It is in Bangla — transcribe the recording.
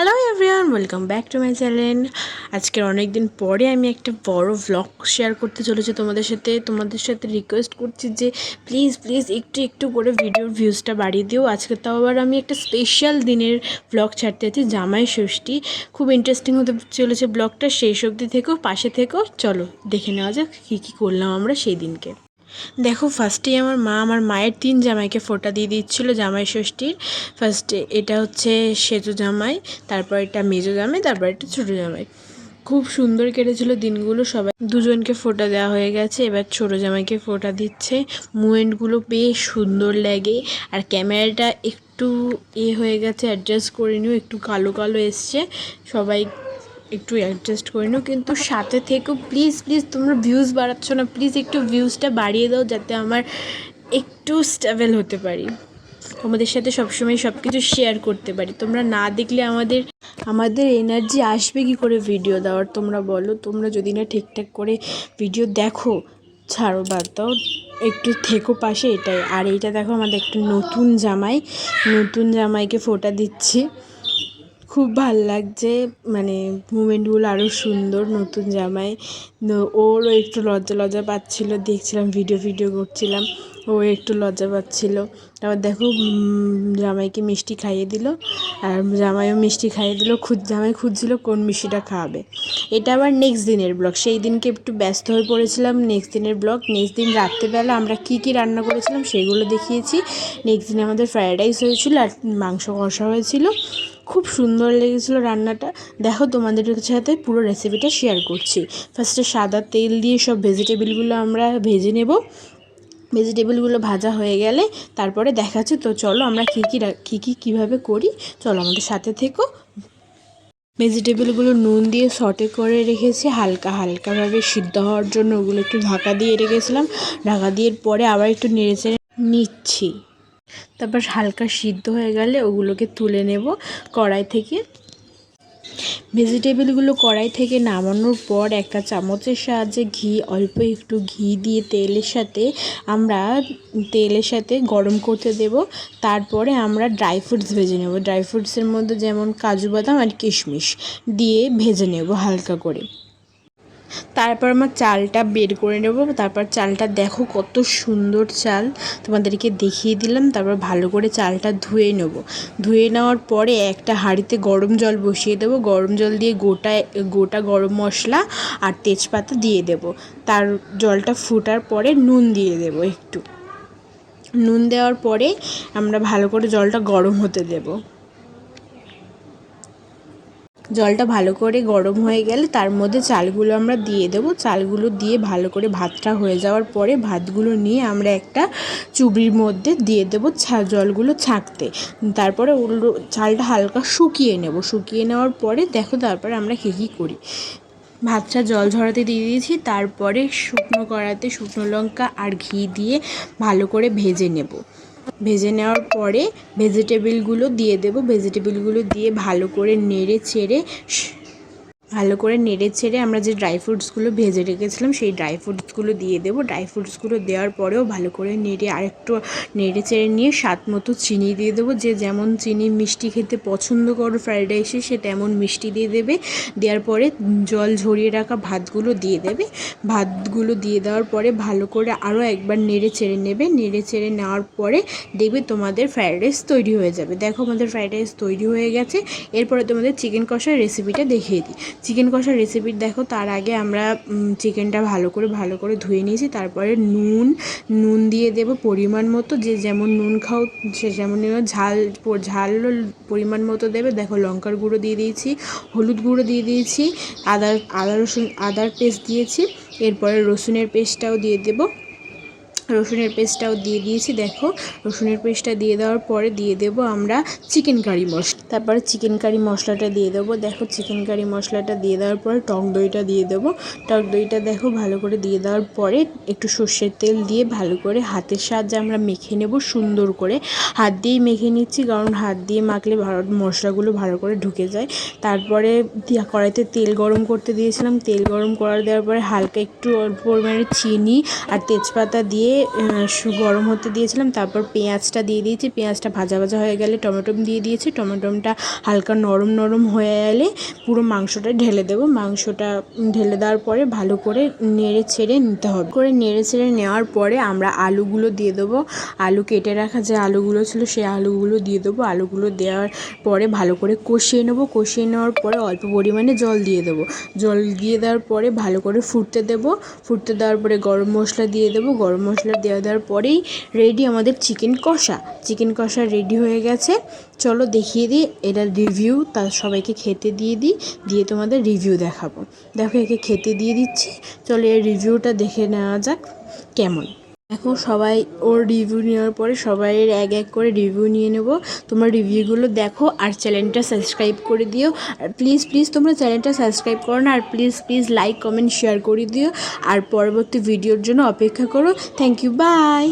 Hello everyone welcome back to my channel আজকের অনেক দিন পরে আমি একটা বড় ভ্লগ শেয়ার করতে চলেছি তোমাদের সাথে। তোমাদের সাথে রিকোয়েস্ট করছি যে প্লিজ প্লিজ একটু একটু করে ভিডিওর ভিউজটা বাড়িয়ে দিও। আজকে তাও আবার আমি একটা স্পেশাল দিনের ব্লগ ছাড়তে আছি জামাই ষষ্ঠী। খুব ইন্টারেস্টিং হতে চলেছে ব্লগটা সেই অবধি থেকেও পাশে থেকেও চলো, দেখে নেওয়া যাক কী কী করলাম আমরা সেই দিনকে। দেখো ফার্স্টেই আমার মা আমার মায়ের তিন জামাইকে ফোঁটা দিয়ে দিচ্ছিল জামাই ষষ্ঠীর। ফার্স্টে এটা হচ্ছে সেজো জামাই, তারপর এটা মেজো জামাই, তারপর এটা ছোটো জামাই। খুব সুন্দর কেটেছিল দিনগুলো, সবাই দুজনকে ফোটা দেওয়া হয়ে গেছে, এবার ছোটো জামাইকে ফোঁটা দিচ্ছে। মুভমেন্টগুলো বেশ সুন্দর লাগে, আর ক্যামেরাটা একটু এ হয়ে গেছে অ্যাডজাস্ট করে নিও, একটু কালো কালো এসছে। সবাই একটু অ্যাডজাস্ট করে নিও, কিন্তু সাথে থেকেও প্লিজ প্লিজ তোমরা ভিউজ বাড়াচ্ছ না প্লিজ একটু ভিউজটা বাড়িয়ে দাও যাতে আমার একটু স্টেবল হতে পারি। তোমাদের সাথে সবসময় সব কিছু শেয়ার করতে পারি। তোমরা না দেখলে আমাদের আমাদের এনার্জি আসবে কি করে ভিডিও দেওয়ার, তোমরা বলো। তোমরা যদি না ঠিকঠাক করে ভিডিও দেখো, ছাড়ো, বাদ দাও। একটু থেকো পাশে, এটাই। আর এইটা দেখো, আমাদের একটা নতুন জামাই, নতুন জামাইকে ফোটা দিচ্ছি। খুব ভালো লাগছে মানে মুমেন্টগুলো আরও সুন্দর, নতুন জামাই। ওরও একটু লজ্জা লজ্জা পাচ্ছিলো, দেখছিলাম ভিডিও ভিডিও করছিলাম, ও একটু লজ্জা পাচ্ছিলো। তারপর দেখো জামাইকে মিষ্টি খাইয়ে দিল। আর জামাইও মিষ্টি খাইয়ে দিল। খুদ, জামাই খুঁজছিল কোন মিষ্টিটা খাওয়াবে এটা আবার নেক্সট দিনের ব্লগ সেই দিনকে একটু ব্যস্ত হয়ে পড়েছিলাম নেক্সট দিনের ব্লগ নেক্সট দিন রাত্রেবেলা আমরা কী কী রান্না করেছিলাম সেগুলো দেখিয়েছি। নেক্সট দিন আমাদের ফ্রায়েড রাইস হয়েছিল আর মাংস কষা হয়েছিল। খুব সুন্দর লেগেছিলো রান্নাটা। দেখো, তোমাদের সাথে পুরো রেসিপিটা শেয়ার করছি। ফার্স্টে সাদা তেল দিয়ে সব ভেজিটেবিলগুলো আমরা ভেজে নেব। ভেজিটেবলগুলো ভাজা হয়ে গেলে তারপরে দেখাচ্ছে। তো চলো আমরা কী কী কী কী কীভাবে করি? চলো আমাদের সাথে থেকো। ভেজিটেবলগুলো নুন দিয়ে সটে করে রেখেছি, হালকা হালকাভাবে সিদ্ধ হওয়ার জন্য ওগুলো একটু ঢাকা দিয়ে রেখেছিলাম। ঢাকা দিয়ে পরে আবার একটু নেড়ে নিচ্ছি। তারপর হালকা সিদ্ধ হয়ে গেলে ওগুলোকে তুলে নেব কড়াই থেকে। ভেজিটেবলগুলো কড়াই থেকে নামানোর পর একটা চামচের সাহায্যে ঘি, অল্প একটু ঘি দিয়ে তেলের সাথে আমরা তেলের সাথে গরম করতে দেব। তারপরে আমরা ড্রাই ফ্রুটস ভেজে নেব। ড্রাই ফ্রুটসের মধ্যে যেমন কাজু বাদাম আর কিশমিশ দিয়ে ভেজে নেব হালকা করে। তারপর আমার চালটা বের করে নেব। তারপর চালটা দেখো কত সুন্দর চাল। তোমাদেরকে দেখিয়ে দিলাম, তারপর ভালো করে চালটা ধুয়ে নেব। ধুয়ে নেওয়ার পরে একটা হাঁড়িতে গরম জল বসিয়ে দেবো। গরম জল দিয়ে গোটা গোটা গরম মশলা আর তেজপাতা দিয়ে দেব। তার জলটা ফুটার পরে নুন দিয়ে দেব একটু। নুন দেওয়ার পরে আমরা ভালো করে জলটা গরম হতে দেবো। জলটা ভালো করে গরম হয়ে গেলে তার মধ্যে চালগুলো আমরা দিয়ে দেবো। চালগুলো দিয়ে ভালো করে ভাতটা হয়ে যাওয়ার পরে ভাতগুলো নিয়ে আমরা একটা চুবড়ির মধ্যে দিয়ে দেবো ছা, জলগুলো ছাঁকতে। তারপরে ওগুলো চালটা হালকা শুকিয়ে নেব। শুকিয়ে নেওয়ার পরে দেখো তারপরে আমরা কী কী করি। ভাতটা জল ঝরাতে দিয়ে দিয়েছি, তারপরে শুকনো কড়াতে শুকনো লঙ্কা আর ঘি দিয়ে ভালো করে ভেজে নেব। ভেজে নেওয়ার পরে ভেজিটেবিলগুলো দিয়ে দেবো। ভেজিটেবিলগুলো দিয়ে ভালো করে নেড়ে চেড়ে ভালো করে নেড়ে ছেড়ে আমরা যে ড্রাই ফ্রুটসগুলো ভেজে রেখেছিলাম, সেই ড্রাই ফ্রুটসগুলো দিয়ে দেবো। ড্রাই ফ্রুটসগুলো দেওয়ার পরেও ভালো করে নেড়ে আরেকটু নেড়ে চেড়ে নিয়ে স্বাদ মতো চিনি দিয়ে দেবো। যে যেমন চিনি মিষ্টি খেতে পছন্দ করো ফ্রাইড রাইসে সে তেমন মিষ্টি দিয়ে দেবে। দেওয়ার পরে জল ঝরিয়ে রাখা ভাতগুলো দিয়ে দেবে। ভাতগুলো দিয়ে দেওয়ার পরে ভালো করে আরও একবার নেড়ে চেড়ে নেবে। নেড়ে চেড়ে নেওয়ার পরে দেখবে তোমাদের ফ্রাইড রাইস তৈরি হয়ে যাবে। দেখো আমাদের ফ্রাইড রাইস তৈরি হয়ে গেছে। এরপরে তোমাদের চিকেন কষার রেসিপিটা দেখিয়ে দিই। চিকেন কষার রেসিপি দেখো, তার আগে আমরা চিকেনটা ভালো করে ভালো করে ধুয়ে নিয়েছি। তারপরে নুন নুন দিয়ে দেব পরিমাণ মতো। যে যেমন নুন খাও, সে যেমন ঝাল ঝাল পরিমাণ মতো দেবে। দেখো লঙ্কার গুঁড়ো দিয়ে দিয়েছি, হলুদ গুঁড়ো দিয়ে দিয়েছি, আদা আদা রসুন, আদার পেস্ট দিয়েছি। এরপরে রসুনের পেস্টটাও দিয়ে দেবো। রসুনের পেস্টটাও দিয়ে দিয়েছি, দেখো। রসুনের পেস্টটা দিয়ে দেওয়ার পরে দিয়ে দেব আমরা চিকেন কারি মশলা তারপরে চিকেন কারি মশলাটা দিয়ে দেবো। দেখো, চিকেন কারি মশলাটা দিয়ে দেওয়ার পরে টক দইটা দিয়ে দেবো। টক দইটা দেখো, ভালো করে দিয়ে দেওয়ার পরে একটু সর্ষের তেল দিয়ে ভালো করে হাতের সাহায্যে আমরা মেখে নেব, সুন্দর করে। হাত দিয়েই মেখে নিচ্ছি, কারণ হাত দিয়ে মাখলে ভালো মশলাগুলো ভালো করে ঢুকে যায়। তারপরে কড়াইতে তেল গরম করতে দিয়েছিলাম। তেল গরম করা দেওয়ার পরে হালকা একটু পরিমাণে চিনি আর তেজপাতা দিয়ে গরম হতে দিয়েছিলাম, তারপর পেঁয়াজটা দিয়ে দিয়েছি। পেঁয়াজটা ভাজা ভাজা হয়ে গেলে টমেটো দিয়ে দিয়েছি। টমেটোটা হালকা নরম নরম হয়ে এলে পুরো মাংসটা ঢেলে দেবো। মাংসটা ঢেলে দেওয়ার পরে ভালো করে নেড়ে ছেড়ে নিতে হবে। করে নেড়ে ছেড়ে নেওয়ার পরে আমরা আলুগুলো দিয়ে দেবো। আলু কেটে রাখা যে আলুগুলো ছিল সেই আলুগুলো দিয়ে দেবো। আলুগুলো দেওয়ার পরে ভালো করে কষিয়ে নেব। কষিয়ে নেওয়ার পরে অল্প পরিমাণে জল দিয়ে দেবো। জল দিয়ে দেওয়ার পরে ভালো করে ফুটতে দেবো। ফুটতে দেওয়ার পরে গরম মশলা দিয়ে দেবো। গরম মশলা দেওয়া দেওয়ার পরেই রেডি আমাদের চিকেন কষা। চিকেন কষা রেডি হয়ে গেছে। চলো দেখিয়ে দিই এটা রিভিউ তা সবাইকে খেতে দিয়ে দিই, দিয়ে তোমাদের রিভিউ দেখাবো। দেখো একে খেতে দিয়ে দিচ্ছি। চলো এর রিভিউটা দেখে নেওয়া যাক, কেমন? এখন সবাই ওর রিভিউ নেওয়ার পরে সবাইয়ের এক এক করে রিভিউ নিয়ে নেব। তোমরা রিভিউগুলো দেখো আর চ্যানেলটা সাবস্ক্রাইব করে দিও। আর প্লিজ প্লিজ তোমরা চ্যানেলটা সাবস্ক্রাইব করো না, আর please please like comment share করে দিও। আর পরবর্তী ভিডিওর জন্য অপেক্ষা করো। Thank you by